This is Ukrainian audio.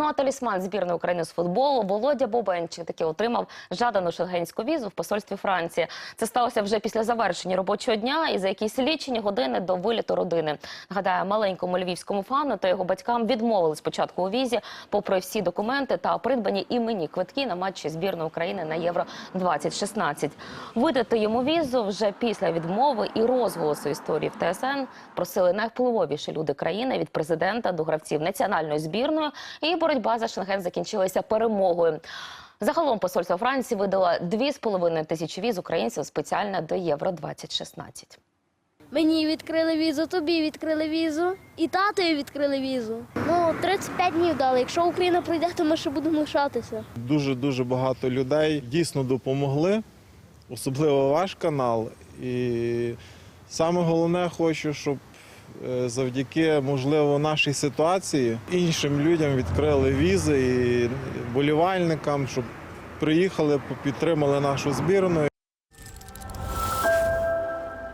Ну а талісман збірної України з футболу Володя Бобенчик таки отримав жадану шенгенську візу в посольстві Франції. Це сталося вже після завершення робочого дня і за якісь лічені години до виліту родини. Нагадаю, маленькому львівському фану та його батькам відмовили спочатку у візі, попри всі документи та придбані іменні квитки на матчі збірної України на Євро 2016. Видати йому візу вже після відмови і розголосу історії в ТСН просили найвпливовіші люди країни від президента до гравців національної збірної. І боротьба за Шенген закінчилася перемогою. Загалом посольство Франції видало 2,5 тисячі віз українців спеціально до Євро 2016. Мені відкрили візу, тобі відкрили візу, і татові відкрили візу. Ну, 35 днів дали. Якщо Україна пройде, то ми ще будемо лишатися. Дуже дуже багато людей дійсно допомогли, особливо ваш канал. І саме головне, хочу, щоб завдяки можливо нашій ситуації іншим людям відкрили візи і болівальникам, щоб приїхали, підтримали нашу збірну.